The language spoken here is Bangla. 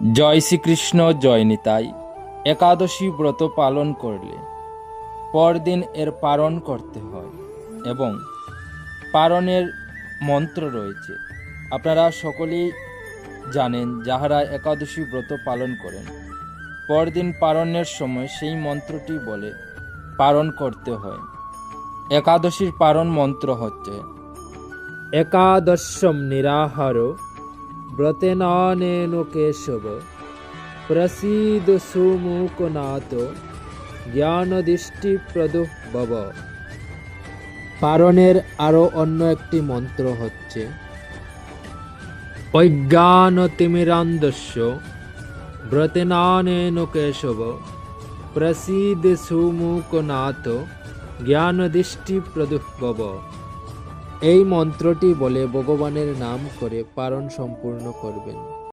জয় শ্রীকৃষ্ণ, জয় নিতাই। একাদশী ব্রত পালন করলে পরদিন এর পালন করতে হয় এবং পালনের মন্ত্র রয়েছে। আপনারা সকলেই জানেন, যাহারা একাদশী ব্রত পালন করেন, পরদিন পালনের সময় সেই মন্ত্রটি বলে পালন করতে হয়। একাদশীর পালন মন্ত্র হচ্ছে, একাদশম নিরাহার ব্রতেনানেন কেশব প্রসীদ সুমুকনাথ জ্ঞানদৃষ্টি প্রদুভব পারণের আরও অন্য একটি মন্ত্র হচ্ছে অজ্ঞানতিমিরান্দস্য ব্রতেনানেন কেশব প্রসীদ সুমুকনাথ জ্ঞানদৃষ্টি প্রদুভব এই মন্ত্রটি বলে ভগবানের নাম করে পারণ সম্পূর্ণ করবেন।